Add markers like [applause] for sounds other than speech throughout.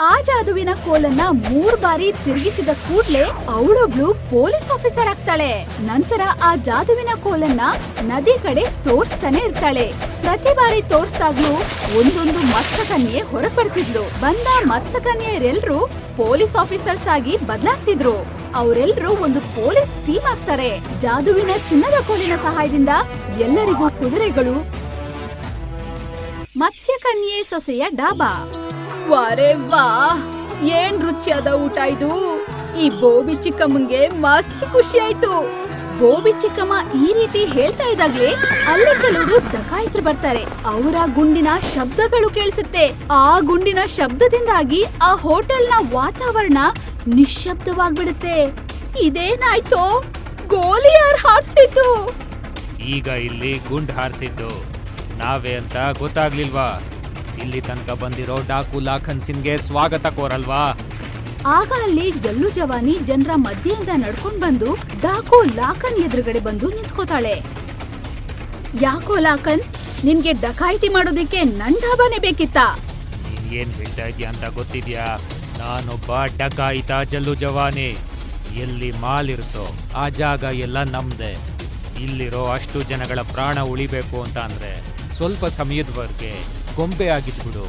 ಆ ಜಾದುವಿನ ಕೋಲನ್ನ ಮೂರ್ ಬಾರಿ ತಿರುಗಿಸಿದ ಕೂಡ್ಲೆ ಅವಳೊಬ್ಳು ಪೊಲೀಸ್ ಆಫೀಸರ್ ಆಗ್ತಾಳೆ. ನಂತರ ಆ ಜಾದುವಿನ ಕೋಲನ್ನ ನದಿ ಕಡೆ ತೋರಿಸ್ತಾನೆ ಇರ್ತಾಳೆ. ಪ್ರತಿ ಬಾರಿ ತೋರಿಸ್ದಾಗ್ಲೂ ಒಂದೊಂದು ಮತ್ಸಕನ್ಯೆ ಹೊರಗ್ ಬಂದ ಮತ್ಸಕನ್ಯರೆಲ್ರು ಪೊಲೀಸ್ ಆಫೀಸರ್ಸ್ ಆಗಿ ಬದಲಾಗ್ತಿದ್ರು. ಅವರೆಲ್ಲರೂ ಒಂದು ಪೊಲೀಸ್ ಟೀಮ್ ಆಗ್ತಾರೆ. ಜಾದುವಿನ ಚಿನ್ನದ ಕೋಲಿನ ಸಹಾಯದಿಂದ ಎಲ್ಲರಿಗೂ ಕುದುರೆಗಳು ಮತ್ಸ್ಯಕನ್ಯೆ ಸೊಸೆಯ ಡಾಬಾ. ವಾರೆ ವಾ, ಏನ್ ರುಚಿಯಾದ ಊಟ ಇದು? ಈ ಬೋಬಿ ಚಿಕ್ಕಮ್ಮಂಗೆ ಮಸ್ತ್ ಖುಷಿ ಆಯ್ತು. ಬೋಬಿ ಚಿಕ್ಕಮ್ಮ ಈ ರೀತಿ ಹೇಳ್ತಾ ಇದ್ದಾಗ್ಲೇ ಅಲ್ಲಿ ಕೆಲವರು ಡಕಾಯಿತರು ಬರ್ತಾರೆ. ಅವರ ಗುಂಡಿನ ಶಬ್ದಗಳು ಕೇಳಿಸುತ್ತೆ. ಆ ಗುಂಡಿನ ಶಬ್ದದಿಂದಾಗಿ ಆ ಹೋಟೆಲ್ನ ವಾತಾವರಣ ನಿಶ್ಶಬ್ದವಾಗ್ಬಿಡುತ್ತೆ. ಇದೇನಾಯ್ತೋ? ಗೋಲಿ ಯಾರು ಈಗ ಇಲ್ಲಿ ಗುಂಡ್ ಹಾರಿಸಿದ್ದು. ನಾವೇ ಅಂತ ಗೊತ್ತಾಗ್ಲಿಲ್ವಾ? ಇಲ್ಲಿ ತನಕ ಬಂದಿರೋ ಡಾಕು ಲಾಖನ್ ಸಿಂಗ್ಗೆ ಸ್ವಾಗತ ಕೋರಲ್ವಾ? ಆಗ ಅಲ್ಲಿ ಜಲ್ಲು ಜವಾನಿ ಜನರ ಮಧ್ಯೆಯಿಂದ ನಡ್ಕೊಂಡ್ ಬಂದು ಡಾಕು ಲಾಖನ್ ಎದುರುಗಡೆ ಬಂದು ನಿಂತ್ಕೋತಾಳೆ. ಯಾಕೋ ಲಾಖನ್ ನಿನ್ಗೆ ಡಕಾಯಿತಿ ಮಾಡೋದಿಕ್ಕೆ ನನ್ ಡಾಬಾನೇ ಬೇಕಿತ್ತಾ? ನೀನ್ ಏನ್ ಹೇಳ್ತಾ ಇದೀಯ ಅಂತ ಗೊತ್ತಿದ್ಯಾ? ನಾನೊಬ್ಬ ಡಕಾಯಿತ ಜಲ್ಲು ಜವಾನಿ. ಎಲ್ಲಿ ಮಾಲ್ ಇರುತ್ತೋ ಆ ಜಾಗ ಎಲ್ಲ ನಮ್ದೆ. ಇಲ್ಲಿರೋ ಅಷ್ಟು ಜನಗಳ ಪ್ರಾಣ ಉಳಿಬೇಕು ಅಂತ ಅಂದ್ರೆ ಸ್ವಲ್ಪ ಸಮಯದವರೆಗೆ ಗೊಂಬೆ ಆಗಿದ್ಬಿಡು.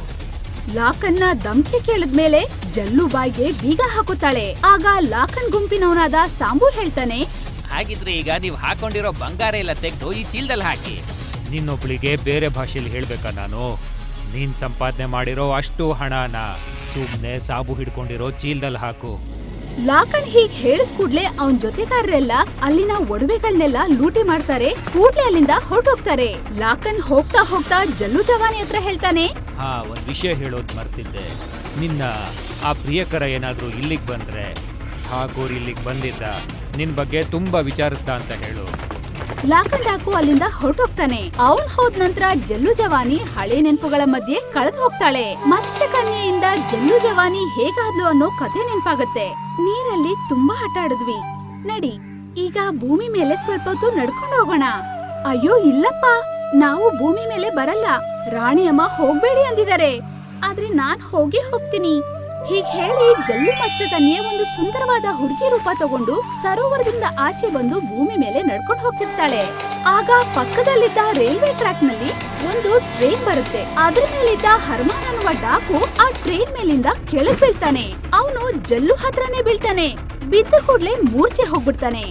ಲಾಕನ್ನ ಧಮ್ಕಿ ಕೇಳಿದ್ಮೇಲೆ ಜಲ್ಲು ಬಾಯಿಗೆ ಬೀಗ ಹಾಕುತ್ತಾಳೆ. ಆಗ ಲಾಕನ್ ಗುಂಪಿನವನಾದ ಸಾಂಬು ಹೇಳ್ತಾನೆ ಹಾಗಿದ್ರೆ ಈಗ ನೀವು ಹಾಕೊಂಡಿರೋ ಬಂಗಾರ ಎಲ್ಲ ತೆಗೆದು ಈ ಚೀಲದಲ್ಲಿ ಹಾಕಿ. ನಿನ್ನೊಬ್ಳಿಗೆ ಬೇರೆ ಭಾಷೆಯಲ್ಲಿ ಹೇಳ್ಬೇಕಾ ನಾನು? ನೀನ್ ಸಂಪಾದನೆ ಮಾಡಿರೋ ಅಷ್ಟು ಹಣನ ಸುಮ್ನೆ ಸಾಬು ಹಿಡ್ಕೊಂಡಿರೋ ಚೀಲದಲ್ಲಿ ಹಾಕು. ಲಾಕನ್ ಹೀಗ್ ಹೇಳಿದ ಕೂಡ್ಲೆ ಅವನ್ ಜೊತೆಗಾರರೆಲ್ಲ ಅಲ್ಲಿನ ಒಡವೆಗಳನ್ನೆಲ್ಲ ಲೂಟಿ ಮಾಡ್ತಾರೆ, ಕೂಡ್ಲೆ ಅಲ್ಲಿಂದ ಹೊರಟೋಗ್ತಾರೆ. ಲಾಕನ್ ಹೋಗ್ತಾ ಹೋಗ್ತಾ ಜಲ್ಲು ಜವಾನಿ ಹತ್ರ ಹೇಳ್ತಾನೆ, ಹಾ, ಒಂದ್ ವಿಷಯ ಹೇಳೋದ್ ಮರ್ತಿದ್ದೆ. ನಿನ್ನ ಆ ಪ್ರಿಯಕರ ಏನಾದ್ರೂ ಇಲ್ಲಿಗ್ ಬಂದ್ರೆ, ಠಾಕೂರ್ ಇಲ್ಲಿಗ್ ಬಂದಿದ್ದ, ನಿನ್ ಬಗ್ಗೆ ತುಂಬಾ ವಿಚಾರಿಸ್ದ ಅಂತ ಹೇಳು. ಲಾಕನ್ ಡಾಕು ಅಲ್ಲಿಂದ ಹೊರಟೋಗ್ತಾನೆ. ಅವನ್ ಹೋದ ನಂತರ ಜಲ್ಲು ಜವಾನಿ ಹಳೆ ನೆನಪುಗಳ ಮಧ್ಯೆ ಕಳೆದು ಹೋಗ್ತಾಳೆ. ಮತ್ಸ್ಯ ಕನ್ಯೆಯಿಂದ ಜಲ್ಲು ಜವಾನಿ ಹೇಗಾದ್ಲು ಅನ್ನೋ ಕತೆ ನೆನಪಾಗತ್ತೆ. ನೀರಲ್ಲಿ ತುಂಬಾ ಆಟ ಆಡಿದ್ವಿ. ನಡಿ, ಈಗ ಭೂಮಿ ಮೇಲೆ ಸ್ವಲ್ಪ ಹೊತ್ತು ನಡ್ಕೊಂಡು ಹೋಗೋಣ. ಅಯ್ಯೋ, ಇಲ್ಲಪ್ಪ. ನಾವು ಭೂಮಿ ಮೇಲೆ ಬರಲ್ಲ. ರಾಣಿಯಮ್ಮ ಹೋಗ್ಬೇಡಿ ಅಂದಿದ್ದಾರೆ. ಆದ್ರೆ ನಾನ್ ಹೋಗಿ ಹೋಗ್ತೀನಿ. ಹೀಗ್ ಹೇಳಿ ಜಲ್ಲು ಮತ್ಸ್ಯಕನ್ಯೆ ಒಂದು ಸುಂದರವಾದ ಹುಡುಗಿ ರೂಪ ತಗೊಂಡು ಸರೋವರದಿಂದ ಆಚೆ ಬಂದು ಭೂಮಿ ಮೇಲೆ ನಡ್ಕೊಂಡು ಹೋಗ್ತಿರ್ತಾಳೆ. ಆಗ ಪಕ್ಕದಲ್ಲಿದ್ದ ರೈಲ್ವೆ ಟ್ರ್ಯಾಕ್ನಲ್ಲಿ ಒಂದು ಟ್ರೈನ್ ಬರುತ್ತೆ. ಅದ್ರ ಮೇಲಿದ್ದ ಹರ್ಮಾನ್ ಅನ್ನುವ ಡಾಕು ಆ ಟ್ರೈನ್ ಮೇಲಿಂದ ಕೆಳಗ್ ಬೀಳ್ತಾನೆ. ಅವನು ಜಲ್ಲು ಹತ್ರನೇ ಬೀಳ್ತಾನೆ. ಬಿದ್ದ ಕೂಡ್ಲೆ ಮೂರ್ಛೆ ಹೋಗ್ಬಿಡ್ತಾನೆ.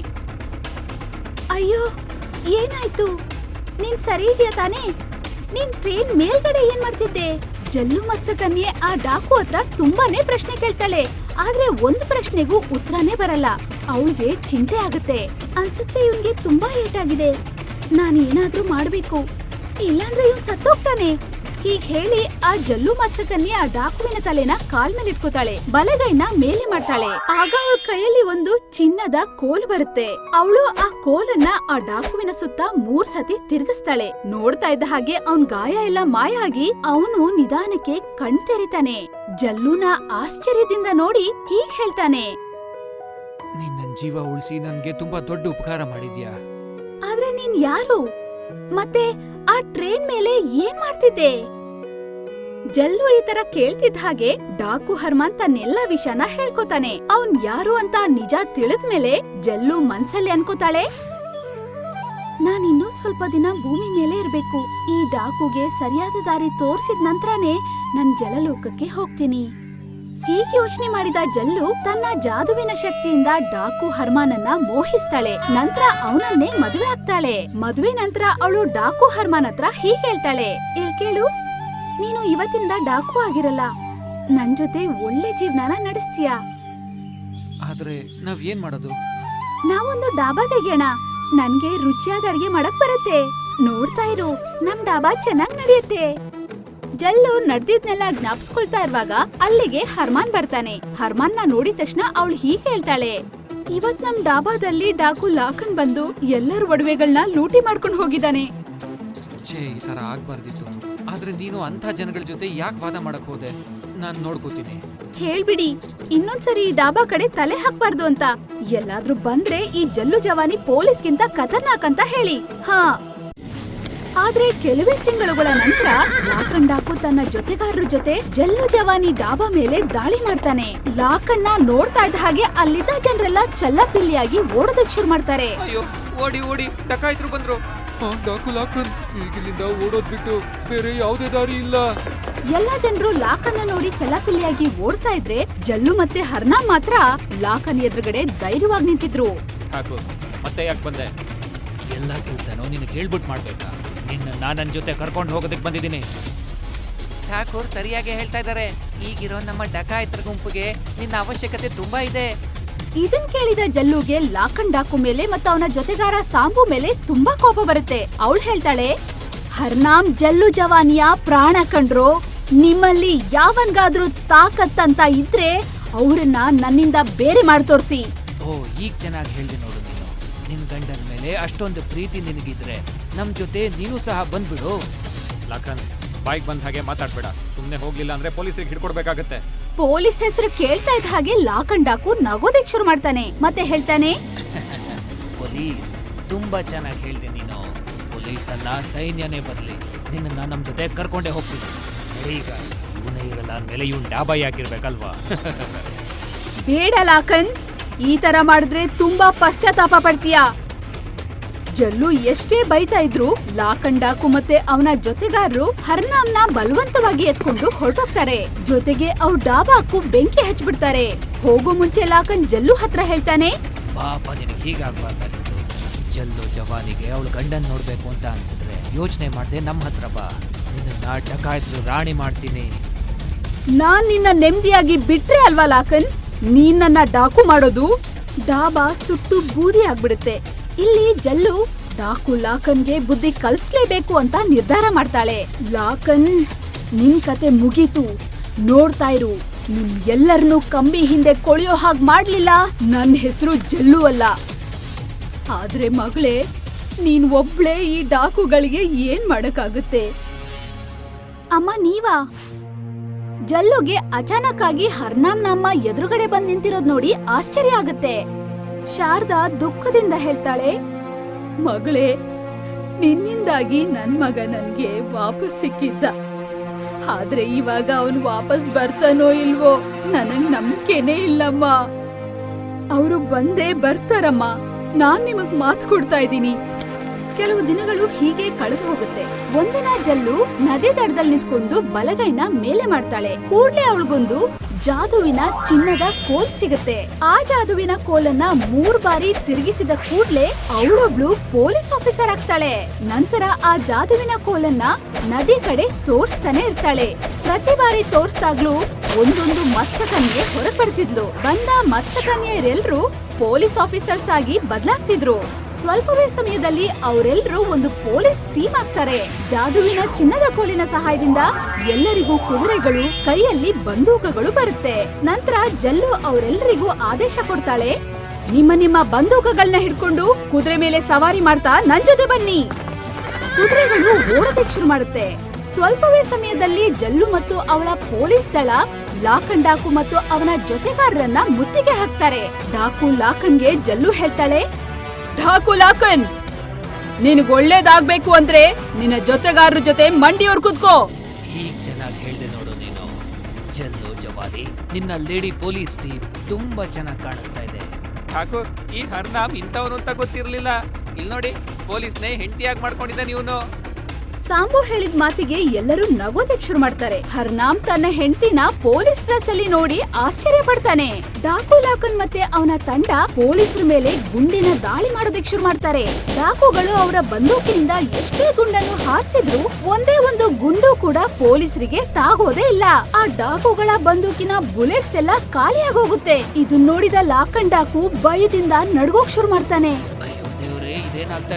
ಅಯ್ಯೋ, ಏನಾಯ್ತು? ನೀನ್ ಸರಿ ಇದೆಯಾ ತಾನೇ? ನೀನ್ ಟ್ರೈನ್ ಮೇಲ್ಗಡೆ ಏನ್ ಮಾಡ್ತಿದ್ದೆ? ಜಲ್ಲು ಮತ್ಸ್ಯಕನ್ಯೆ ಆ ಡಾಕು ಹತ್ರ ತುಂಬಾನೇ ಪ್ರಶ್ನೆ ಕೇಳ್ತಾಳೆ. ಆದ್ರೆ ಒಂದು ಪ್ರಶ್ನೆಗೂ ಉತ್ತರನೇ ಬರಲ್ಲ. ಅವಳಿಗೆ ಚಿಂತೆ ಆಗುತ್ತೆ. ಅನ್ಸುತ್ತೆ ಇವನ್ಗೆ ತುಂಬಾ ಏಟಾಗಿದೆ. ನಾನು ಏನಾದ್ರೂ ಮಾಡ್ಬೇಕು. ಇಲ್ಲಾಂದ್ರೆ ಇವನ್ ಸತ್ತೋಗ್ತಾನೆ. ಹೀಗ್ ಹೇಳಿ ಆ ಜಲ್ಲು ಮತ್ಸಕನ್ನಿ ಆ ಡಾಕುವಿನ ತಲೆನ ಕಾಲ್ ಮೇಲೆ ಇಟ್ಕೋತಾಳೆ. ಬಲಗೈನ ಮೇಲೆ ಮಾಡ್ತಾಳೆ. ಆಗ ಅವಳ ಕೈಯಲ್ಲಿ ಒಂದು ಚಿನ್ನದ ಕೋಲ್ ಬರುತ್ತೆ. ಅವಳು ಆ ಕೋಲನ್ನ ಆ ಡಾಕುವಿನ ಸುತ್ತ ಮೂರ್ ಸತಿ ತಿರುಗಿಸ್ತಾಳೆ. ನೋಡ್ತಾ ಇದ್ದ ಹಾಗೆ ಅವನ್ ಗಾಯ ಎಲ್ಲ ಮಾಯ ಆಗಿ ಅವನು ನಿಧಾನಕ್ಕೆ ಕಣ್ ತೆರಿತಾನೆ. ಜಲ್ಲುನ ಆಶ್ಚರ್ಯದಿಂದ ನೋಡಿ ಹೀಗ್ ಹೇಳ್ತಾನೆ. ನೀನ್ ನನ್ ಜೀವ ಉಳಿಸಿ ನನ್ಗೆ ತುಂಬಾ ದೊಡ್ಡ ಉಪಕಾರ ಮಾಡಿದ್ಯಾ? ಆದ್ರೆ ನೀನ್ ಯಾರು? ಮತ್ತೆ ಆ ಟ್ರೈನ್ ಮೇಲೆ ಏನ್ ಮಾಡ್ತಿದ್ದೆ? ಜಲ್ಲು ಈ ತರ ಕೇಳ್ತಿದ್ದ ಹಾಗೆ ಡಾಕು ಹರ್ಮನ್ ತನ್ನೆಲ್ಲ ವಿಷಯನ ಹೇಳ್ಕೊತಾನೆ. ಅವನ್ ಯಾರು ಅಂತ ನಿಜ ತಿಳಿದ್ಮೇಲೆ ಜಲ್ಲು ಮನ್ಸಲ್ಲಿ ಅನ್ಕೋತಾಳೆ. ನಾನಿನ್ನೂ ಸ್ವಲ್ಪ ದಿನ ಭೂಮಿ ಮೇಲೆ ಇರ್ಬೇಕು. ಈ ಡಾಕುಗೆ ಸರಿಯಾದ ದಾರಿ ತೋರಿಸಿದ ನಂತರನೇ ನನ್ ಜಲಲೋಕಕ್ಕೆ ಹೋಗ್ತೀನಿ. ಹೀಗೆ ಯೋಚನೆ ಮಾಡಿದ ಜಲ್ಲು ತನ್ನ ಜಾದುವಿನ ಶಕ್ತಿಯಿಂದ ಡಾಕು ಹರ್ಮಾನನ್ನ ಮೋಹಿಸ್ತಾಳೆ. ನಂತರ ಅವನನ್ನೇ ಮದುವೆ ಆಗ್ತಾಳೆ. ಮದುವೆ ನಂತರ ಅವಳು ಡಾಕು ಹರ್ಮಾನ್ ಹತ್ರ ಹೀಗೆ ಹೇಳ್ತಾಳೆ. ಕೇಳು. ನೀನು ಇವತ್ತಿಂದ ಡಾಕು ಆಗಿರಲ್ಲ. ನನ್ ಜೊತೆ ಒಳ್ಳೆ ಜೀವನ ನಡೆಸ್ತೀಯ? ಆದ್ರೆ ನಾವ್ ಏನ್ ಮಾಡೋದು? ನಾವೊಂದು ಡಾಬಾ ತೆಗೆಯೋಣ. ನನ್ಗೆ ರುಚಿಯಾದ ಅಡಿಗೆ ಮಾಡಕ್ ಬರುತ್ತೆ. ನೋಡ್ತಾ ಇರು ನಮ್ ಡಾಬಾ ಚೆನ್ನಾಗ್ ನಡೆಯುತ್ತೆ. ಜಲ್ಲು ನಡೆದಿದ್ನೆಲ್ಲ ಜ್ಞಾಪಿಸ್ಕೊಳ್ತಾ ಇರುವಾಗ ಅಲ್ಲಿಗೆ ಹರ್ಮಾನ್ ಬರ್ತಾನೆ. ಹರ್ಮಾನ್ನ ನೋಡಿದ ತಕ್ಷಣ ಅವಳು ಹೀಗೆ ಹೇಳ್ತಾಳೆ. ಇವತ್ ನಮ್ ಡಾಬಾದಲ್ಲಿ ಡಾಕು ಲಾಕನ್ ಬಂದು ಎಲ್ಲರ ಒಡವೆಗಳನ್ನ ಲೂಟಿ ಮಾಡ್ಕೊಂಡು ಹೋಗಿದ್ದಾನೆ. ಛೇ ಈ ತರ ಆಗ್ಬಾರ್ದಿತ್ತು. ಆದ್ರೆ ನೀನು ಅಂಥ ಜನಗಳ ಜೊತೆ ಯಾಕೆ ವಾದ ಮಾಡಕ್ ಹೋದೆ? ನಾನ್ ನೋಡ್ಕೋತೀನಿ. ಹೇಳ್ಬಿಡಿ. ಇನ್ನೊಂದ್ಸರಿ ಈ ಡಾಬಾ ಕಡೆ ತಲೆ ಹಾಕ್ಬಾರ್ದು ಅಂತ. ಎಲ್ಲಾದ್ರೂ ಬಂದ್ರೆ ಈ ಜಲ್ಲು ಜವಾನಿ ಪೊಲೀಸ್ಗಿಂತ ಖತರ್ನಾಕ್ ಅಂತ ಹೇಳಿ. ಹಾ. ಆದ್ರೆ ಕೆಲವೇ ತಿಂಗಳುಗಳ ನಂತರ ಲಾಕನ್ ಡಾಕು ತನ್ನ ಜೊತೆಗಾರರ ಜೊತೆ ಜಲ್ಲು ಜವಾನಿ ಡಾಬಾ ಮೇಲೆ ದಾಳಿ ಮಾಡ್ತಾನೆ. ಲಾಕನ್ನ ನೋಡ್ತಾ ಇದ್ದ ಹಾಗೆ ಅಲ್ಲಿದ್ದ ಜನರೆಲ್ಲ ಚಲ್ಲಪಿಲ್ಲಿಯಾಗಿ ಓಡೋದಕ್ಕೆ ಶುರು ಮಾಡ್ತಾರೆ. ಅಯ್ಯೋ ಓಡಿ ಓಡಿ ಡಕಾಯಿತ್ರು ಬಂದ್ರು. ಡಾಕು ಲಾಕನ್ ಈಗಿಲ್ಲಿಂದ ಓಡೋದ್ ಬಿಟ್ಟು ಬೇರೆ ಯಾವುದೇ ದಾರಿ ಇಲ್ಲ. ಎಲ್ಲಾ ಜನರು ಲಾಕನ್ನ ನೋಡಿ ಚಲ್ಲಪಿಲ್ಲಿಯಾಗಿ ಓಡ್ತಾ ಇದ್ರೆ ಜಲ್ಲು ಮತ್ತೆ ಹರ್ನಾ ಮಾತ್ರ ಲಾಕನ್ ಎದುರುಗಡೆ ಧೈರ್ಯವಾಗಿ ನಿಂತಿದ್ರು. ಠಾಕೂರ್ ಮತ್ತೆ ಯಾಕೆ ಬಂದೆ? ಎಲ್ಲ ಕೆಲಸನೂ ನಿನಗೆ ಹೇಳ್ಬಿಟ್ಟು ಮಾಡ್ಬೇಕಾ? ನಿನ್ನ ನಾನು ನನ್ನ ಜೊತೆ ಕರ್ಕೊಂಡು ಹೋಗೋದಕ್ಕೆ ಬಂದಿದ್ದೀನಿ. ಠಾಕೂರ್ ಸರಿಯಾಗಿ ಹೇಳ್ತಾ ಇದ್ದಾರೆ ಈಗಿರೋ ನಮ್ಮ ಡಕಾಯತ್ರ ಗುಂಪಿಗೆ ನಿನ್ನ ಅವಶ್ಯಕತೆ ತುಂಬಾ ಇದೆ. ಇದನ್ ಕೇಳಿದ ಜಲ್ಲುಗೆ ಲಾಕನ್ ಡಾಕು ಮೇಲೆ ಮತ್ತು ಅವನ ಜೊತೆಗಾರ ಸಾಂಬು ಮೇಲೆ ತುಂಬಾ ಕೋಪ ಬರುತ್ತೆ. ಅವಳು ಹೇಳ್ತಾಳೆ ಹರ್ನಾಮ್ ಜಲ್ಲು ಜವಾನಿಯ ಪ್ರಾಣ ಕಂಡ್ರು. ನಿಮ್ಮಲ್ಲಿ ಯಾವನ್ಗಾದ್ರೂ ತಾಕತ್ತಂತ ಇದ್ರೆ ಅವ್ರನ್ನ ನನ್ನಿಂದ ಬೇರೆ ಮಾಡಿ ತೋರಿಸಿ. ಓ ಈಗ ಚೆನ್ನಾಗಿ ಹೇಳಿದೆ ನೋಡು ನೀನು. ನಿನ್ ಗಂಡನ ಮೇಲೆ ಅಷ್ಟೊಂದು ಪ್ರೀತಿ ನಿನಗಿದ್ರೆ ನಮ್ ಜೊತೆ ನೀನು ಸಹ ಬಂದ್ಬಿಡು. ಲಖನ್ ಬಾಯ್ಗೆ ಬಂದ ಹಾಗೆ ಮಾತಾಡ್ಬೇಡ. ಸುಮ್ನೆ ಹೋಗ್ಲಿಲ್ಲ ಅಂದ್ರೆ ಪೊಲೀಸರಿಗೆ ಹಿಡ್ಕೊಡ್ಬೇಕಾಗತ್ತೆ. ಪೊಲೀಸ್ ಹೆಸರು ಕೇಳ್ತಾ ಇದ್ದ ಹಾಗೆ ಲಾಕನ್ ಡಾಕು ನಗೋದಕ್ ಶುರು ಮಾಡ್ತಾನೆ. ಮತ್ತೆ ಹೇಳ್ತಾನೆ ಪೊಲೀಸ್ ತುಂಬಾ ಚೆನ್ನಾಗಿ ಹೇಳ್ದೆ ನೀನು. ಪೊಲೀಸ್ ಅಲ್ಲ ಸೈನ್ಯನೇ ಬರಲಿ. ನಿನ್ನ ನಮ್ಮ ಜೊತೆ ಕರ್ಕೊಂಡೇ ಹೋಗ್ತೀನಿ. ಈಗ ಇವನೇ ಇರಲ್ಲ ಅಂದ್ಮೇಲೆ ಇವನ್ ಡಾಬಾಯಿ ಆಗಿರ್ಬೇಕಲ್ವಾ? [laughs] ಬೇಡ ಲಾಕನ್ ಈ ತರ ಮಾಡಿದ್ರೆ ತುಂಬಾ ಪಶ್ಚಾತ್ತಾಪ ಪಡ್ತೀಯಾ? ಜಲ್ಲು ಎಷ್ಟೇ ಬೈತಾ ಇದ್ರು ಲಾಕಂಡಾಕು ಡಾಕು ಮತ್ತೆ ಅವನ ಜೊತೆಗಾರರು ಹರ್ನಾಮ್ನ ಬಲವಂತವಾಗಿ ಎತ್ಕೊಂಡು ಹೊರಟೋಗ್ತಾರೆ. ಜೊತೆಗೆ ಅವ್ರ ಡಾಬಾಕು ಬೆಂಕಿ ಹಚ್ಬಿಡ್ತಾರೆ. ಹೋಗೋ ಮುಂಚೆ ಲಾಕನ್ ಜಲ್ಲು ಹತ್ರ ಹೇಳ್ತಾನೆ ಪಾಪ ನಿನಗೆ ಹೀಗಾಗ್ಬಾರ್ದಾಗಿತ್ತು ಜಲ್ಲು ಜವಾನಿಗೆ ಅವಳು ಗಂಡನ್ ನೋಡ್ಬೇಕು ಅಂತ ಅನ್ಸಿದ್ರೆ ಯೋಚನೆ ಮಾಡ್ದೆ ನಮ್ಮ ಹತ್ರ ಬಾ. ನಿನ್ನ ಡಕಾಯ್ತು ರಾಣಿ ಮಾಡ್ತೀನಿ. ನಾನ್ ನಿನ್ನ ನೆಮ್ಮದಿಯಾಗಿ ಬಿಟ್ರೆ ಅಲ್ವಾ ಲಾಕನ್ ನೀನ್ ನನ್ನ ಡಾಕು ಮಾಡೋದು? ಡಾಬಾ ಸುಟ್ಟು ಬೂದಿ ಆಗ್ಬಿಡುತ್ತೆ. ಇಲ್ಲಿ ಜಲ್ಲು ಡಾಕು ಲಾಕನ್ಗೆ ಬುದ್ಧಿ ಕಲಿಸ್ಲೇಬೇಕು ಅಂತ ನಿರ್ಧಾರ ಮಾಡ್ತಾಳೆ. ಲಾಕನ್ ನಿನ್ ಕತೆ ಮುಗೀತು. ನೋಡ್ತಾ ಇರು. ನಿಮ್ ಎಲ್ಲರನ್ನೂ ಕಂಬಿ ಹಿಂದೆ ಕೊಳೆಯೋ ಹಾಗ್ ಮಾಡ್ಲಿಲ್ಲ. ನನ್ನ ಹೆಸರು ಜಲ್ಲು ಅಲ್ಲ. ಆದ್ರೆ ಮಗಳೇ, ನೀನ್ ಒಬ್ಳೆ ಈ ಡಾಕುಗಳಿಗೆ ಏನ್ ಮಾಡಕ್ಕಾಗುತ್ತೆ? ಅಮ್ಮ, ನೀವಾ? ಜಲ್ಲುಗೆ ಅಚಾನಕ್ ಆಗಿ ಹರ್ನಾಮ್ ನಮ್ಮ ಎದುರುಗಡೆ ಬಂದ್ ನಿಂತಿರೋದ್ ನೋಡಿ ಆಶ್ಚರ್ಯ ಆಗುತ್ತೆ. ಶಾರದಾ ದುಃಖದಿಂದ ಹೇಳ್ತಾಳೆ, ಮಗಳೇ, ನಿನ್ನಿಂದಾಗಿ ನನ್ ಮಗ ನನ್ಗೆ ವಾಪಸ್ ಸಿಕ್ಕಿದ್ದ. ಆದ್ರೆ ಇವಾಗ ಅವನು ವಾಪಸ್ ಬರ್ತಾನೋ ಇಲ್ವೋ, ನನಗ್ ನಂಬಿಕೆನೇ ಇಲ್ಲಮ್ಮ. ಅವರು ಬಂದೇ ಬರ್ತಾರಮ್ಮ. ನಾನ್ ನಿಮಗ್ ಮಾತು ಕೊಡ್ತಾ ಇದ್ದೀನಿ. ಕೆಲವು ದಿನಗಳು ಹೀಗೆ ಕಳೆದು ಹೋಗುತ್ತೆ. ಒಂದಿನ ಜಲ್ಲು ನದಿ ದಡದಲ್ಲಿ ನಿಂತ್ಕೊಂಡು ಬಲಗೈನ ಮೇಲೆ ಮಾಡ್ತಾಳೆ. ಕೂಡ್ಲೆ ಅವಳಿಗೊಂದು ಜಾದುವಿನ ಚಿನ್ನದ ಕೋಲ್ ಸಿಗುತ್ತೆ. ಆ ಜಾದುವಿನ ಕೋಲನ್ನ ಮೂರ್ ಬಾರಿ ತಿರುಗಿಸಿದ ಕೂಡ್ಲೆ ಅವಳೊಬ್ಳು ಪೊಲೀಸ್ ಆಫೀಸರ್ ಆಗ್ತಾಳೆ. ನಂತರ ಆ ಜಾದುವಿನ ಕೋಲನ್ನ ನದಿ ಕಡೆ ತೋರಿಸ್ತಾನೆ ಇರ್ತಾಳೆ. ಪ್ರತಿ ಬಾರಿ ತೋರಿಸ್ದಾಗ್ಲೂ ಒಂದೊಂದು ಮತ್ಸ್ಯಕನ್ಯೆ ಹೊರಪಡ್ತಿದ್ಲು ಬರ್ತಿದ್ಲು. ಬಂದ ಮತ್ಸ್ಯಕನ್ಯರೆಲ್ರು ಪೊಲೀಸ್ ಆಫೀಸರ್ಸ್ ಆಗಿ ಬದಲಾಗ್ತಿದ್ರು. ಸ್ವಲ್ಪವೇ ಸಮಯದಲ್ಲಿ ಅವರೆಲ್ಲರೂ ಒಂದು ಪೊಲೀಸ್ ಟೀಮ್ ಆಗ್ತಾರೆ. ಜಾದುವಿನ ಚಿನ್ನದ ಕೋಲಿನ ಸಹಾಯದಿಂದ ಎಲ್ಲರಿಗೂ ಕುದುರೆಗಳು, ಕೈಯಲ್ಲಿ ಬಂದೂಕಗಳು ಬರುತ್ತೆ. ನಂತರ ಜಲ್ಲು ಅವರೆಲ್ಲರಿಗೂ ಆದೇಶ ಕೊಡ್ತಾಳೆ. ನಿಮ್ಮ ನಿಮ್ಮ ಬಂದೂಕಗಳನ್ನ ಹಿಡ್ಕೊಂಡು ಕುದುರೆ ಮೇಲೆ ಸವಾರಿ ಮಾಡ್ತಾ ನನ್ ಜೊತೆ ಬನ್ನಿ. ಕುದುರೆಗಳು ಓಡೋದಕ್ಕೆ ಶುರು ಮಾಡುತ್ತೆ. ಸ್ವಲ್ಪವೇ ಸಮಯದಲ್ಲಿ ಜಲ್ಲು ಮತ್ತು ಅವಳ ಪೊಲೀಸ್ ದಳ ಲಾಖನ್ ಡಾಕು ಮತ್ತು ಅವನ ಜೊತೆಗಾರರನ್ನ ಮುತ್ತಿಗೆ ಹಾಕ್ತಾರೆ. ಡಾಕು ಲಾಖನ್ಗೆ ಜಲ್ಲು ಹೇಳ್ತಾಳೆ. ಢಾಕು ನೀನು ನಿನಗ್ ಒಳ್ಳೇದಾಗ್ಬೇಕು ಅಂದ್ರೆ ನಿನ್ನ ಜೊತೆಗಾರರ ಜೊತೆ ಮಂಡಿಯವ್ರು ಕುತ್ಕೋ. ಈಗ ಚೆನ್ನಾಗಿ ಹೇಳ್ದೆ ನೋಡು ನೀನು. ಜಲ್ಲು ಜವಾರಿ ನಿನ್ನ ಲೇಡಿ ಪೊಲೀಸ್ ಟೀಮ್ ತುಂಬಾ ಚೆನ್ನಾಗಿ ಕಾಣಿಸ್ತಾ ಇದೆ. ಠಾಕೂರ್ ಈ ಹರ್ನಾಮ್ ಇಂಥವನು ಅಂತ ಗೊತ್ತಿರ್ಲಿಲ್ಲ. ಇಲ್ಲಿ ನೋಡಿ ಪೊಲೀಸ್ನೇ ಹೆಂಡತಿಯಾಗಿ ಮಾಡ್ಕೊಂಡಿದ್ದಾನೆ ಇವನು ಸಾಂಬು ಹೇಳಿದ ಮಾತಿಗೆ ಎಲ್ಲರೂ ನಗೋದಕ್ಕೆ ಶುರು ಮಾಡ್ತಾರೆ. ಹರ್ನಾಮ್ ತನ್ನ ಹೆಂಡತಿನ ಪೊಲೀಸ್ ಡ್ರೆಸ್ ಅಲ್ಲಿ ನೋಡಿ ಆಶ್ಚರ್ಯ ಪಡ್ತಾನೆ. ಡಾಕು ಲಾಕನ್ ಮತ್ತೆ ಅವನ ತಂಡ ಪೊಲೀಸರ ಮೇಲೆ ಗುಂಡಿನ ದಾಳಿ ಮಾಡೋದಕ್ಕೆ ಶುರು ಮಾಡ್ತಾರೆ. ಡಾಕುಗಳು ಅವರ ಬಂದೂಕಿನಿಂದ ಎಷ್ಟೇ ಗುಂಡನ್ನು ಹಾರಿಸಿದ್ರು ಒಂದೇ ಒಂದು ಗುಂಡು ಕೂಡ ಪೊಲೀಸರಿಗೆ ತಾಗೋದೇ ಇಲ್ಲ. ಆ ಡಾಕುಗಳ ಬಂದೂಕಿನ ಬುಲೆಟ್ಸ್ ಎಲ್ಲ ಖಾಲಿಯಾಗೋಗುತ್ತೆ. ಇದನ್ನ ನೋಡಿದ ಲಾಕನ್ ಡಾಕು ಭಯದಿಂದ ನಡ್ಗೋಕ್ ಶುರು ಮಾಡ್ತಾನೆ. ಅಯ್ಯೋ ದೇವ್ರೆ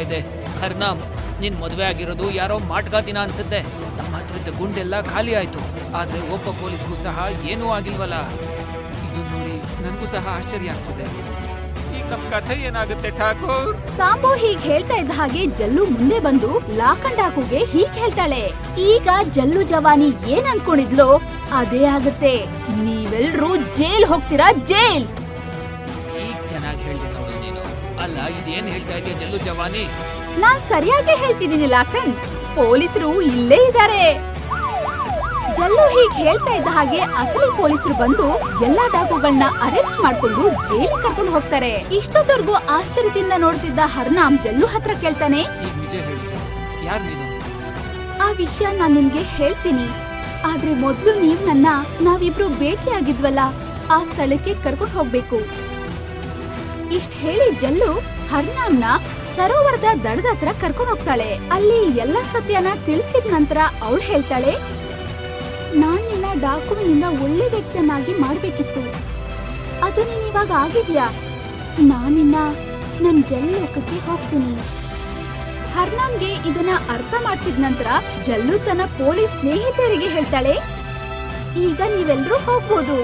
ಇದೆ? ಹರ್ನಾಮ್ ನಿನ್ ಮದ್ವೆ ಆಗಿರೋದು ಯಾರೋ ಮಾಟ್ಗಾತಿನ ಅನ್ಸುತ್ತೆ. ನಮ್ಮ ಹತ್ರದ ಗುಂಡೆಲ್ಲ ಖಾಲಿ ಆಯ್ತು. ಆದ್ರೆ ಒಬ್ಬ ಪೊಲೀಸ್ಗೂ ಸಹ ಏನೂ ಆಗಿಲ್ವಲ್ಲ. ಇದು ನೋಡಿ ನನಗೂ ಸಹ ಆಶ್ಚರ್ಯ ಆಗ್ತಿದೆ. ಈಗ ನಮ್ ಕಥೆ ಏನಾಗುತ್ತೆ ಠಾಕೂರ್? ಸಾಂಬು ಹೀಗ್ ಹೇಳ್ತಾ ಇದ್ದ ಹಾಗೆ ಜಲ್ಲು ಮುಂದೆ ಬಂದು ಲಾಖಂಡಾಕುಗೆ ಹೀಗ್ ಹೇಳ್ತಾಳೆ. ಈಗ ಜಲ್ಲು ಜವಾನಿ ಏನ್ ಅನ್ಕೊಂಡಿದ್ಲೋ ಅದೇ ಆಗುತ್ತೆ. ನೀವೆಲ್ರೂ ಜೈಲ್ ಹೋಗ್ತೀರಾ ಜೈಲ್? ಈಗ ಚೆನ್ನಾಗಿ ಹೇಳ್ದೆ ನೋಡು ನೀನು. ಅಲ್ಲ ಇದೇನ್ ಹೇಳ್ತಾ ಇದೆಯಾ ಜಲ್ಲು ಜವಾನಿ? ನಾನ್ ಸರಿಯಾಗಿ ಹೇಳ್ತಿದ್ದೀನಿ ಲಾಕನ್ ಪೊಲೀಸರು ಇಲ್ಲೇ ಇದ್ದಾರೆ ಜಲ್ಲು ಹೀಗ್ ಹೇಳ್ತಾ ಇದ್ದ ಹಾಗೆ ಅಸಲಿ ಪೊಲೀಸರು ಬಂದು ಎಲ್ಲಾ ಡಾಕುಗಳನ್ನ ಅರೆಸ್ಟ್ ಮಾಡ್ಕೊಂಡು ಜೈಲಿಗೆ ಕರ್ಕೊಂಡು ಹೋಗ್ತಾರೆ. ಇಷ್ಟೊತ್ತವರೆಗೂ ಆಶ್ಚರ್ಯದಿಂದ ನೋಡ್ತಿದ್ದ ಹರ್ನಾಮ್ ಜಲ್ಲು ಹತ್ರ ಕೇಳ್ತಾನೆ ಈಗ ನಿಜ ಹೇಳಿ ಯಾರು ನೀನು? ಆ ವಿಷಯ ನಾನ್ ನಿಮ್ಗೆ ಹೇಳ್ತೀನಿ. ಆದ್ರೆ ಮೊದ್ಲು ನೀವ್ ನನ್ನ ನಾವಿಬ್ರು ಭೇಟಿಯಾಗಿದ್ವಲ್ಲ ಆ ಸ್ಥಳಕ್ಕೆ ಕರ್ಕೊಂಡು ಹೋಗ್ಬೇಕು. ಇಷ್ಟ್ ಹೇಳಿ ಜಲ್ಲು ಹರ್ನಾಮ್ನ ಸರೋವರದ ದಡದ ಹತ್ರ ಕರ್ಕೊಂಡು ಹೋಗ್ತಾಳೆ. ಅಲ್ಲಿ ಎಲ್ಲ ಸತ್ಯನ ತಿಳಿಸಿದ ನಂತರ ಅವಳು ಹೇಳ್ತಾಳೆ, ನಾನ್ ನಿನ್ನ ಡಾಕುವಿನಿಂದ ಒಳ್ಳೆ ವ್ಯಕ್ತಿಯನ್ನಾಗಿ ಮಾಡ್ಬೇಕಿತ್ತು. ಅದು ನೀನ್ ಇವಾಗ ಆಗಿದ್ಯಾ? ನಾನಿನ್ನ ನನ್ ಜಲ್ಲೋಕಕ್ಕೆ ಹೋಗ್ತೀನಿ. ಹರ್ನಾಮ್ಗೆ ಇದನ್ನ ಅರ್ಥ ಮಾಡಿಸಿದ ನಂತರ ಜಲ್ಲು ತನ್ನ ಪೊಲೀಸ್ ಸ್ನೇಹಿತರಿಗೆ ಹೇಳ್ತಾಳೆ, ಈಗ ನೀವೆಲ್ಲರೂ ಹೋಗ್ಬೋದು.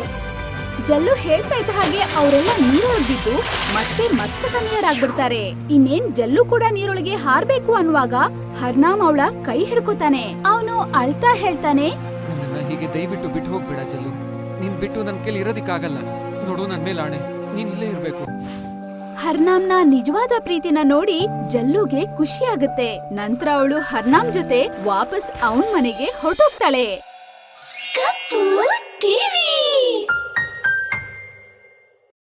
ಜಲ್ಲು ಹೇಳ್ತಾ ಇದ್ದ ಹಾಗೆ ಅವರೆಲ್ಲ ನೀರು ಬಿದ್ದು ಮತ್ತೆ ಮತ್ಸ್ಯಕನ್ಯರಾಗ್ಬಿಡ್ತಾರೆ. ಇನ್ನೇನ್ ಜಲ್ಲು ಕೂಡ ನೀರೊಳಗೆ ಹಾರ್ಬೇಕು ಅನ್ನುವಾಗ ಹರ್ನಾಮ್ ಅವಳ ಕೈ ಹಿಡ್ಕೋತಾನೆ. ಅವನು ಅಳ್ತಾ ಹೇಳ್ತಾನೆ ನನ್ನನ್ನ ಹೀಗೆ ದಯವಿಟ್ಟು ಬಿಟ್ಟು ಹೋಗ್ಬೇಡ ಜಲ್ಲು. ನೀನ್ ಬಿಟ್ಟು ನನ್ನ ಕೈಲಿ ಇರೋದಿಕ್ಕಾಗಲ್ಲ. ನೋಡು ನನ್ ಮೇಲೆ ಆಣೆ. ನೀನ್ ಇಲ್ಲೇ ಇರ್ಬೇಕು. ಹರ್ನಾಮ್ನ ನಿಜವಾದ ಪ್ರೀತಿನ ನೋಡಿ ಜಲ್ಲುಗೆ ಖುಷಿ ಆಗುತ್ತೆ ನಂತರ ಅವಳು ಹರ್ನಾಮ್ ಜೊತೆ ವಾಪಸ್ ಅವನ್ ಮನೆಗೆ ಹೊರಟೋಗ್ತಾಳೆ. ಕಪ್ಪು ಟಿವಿ.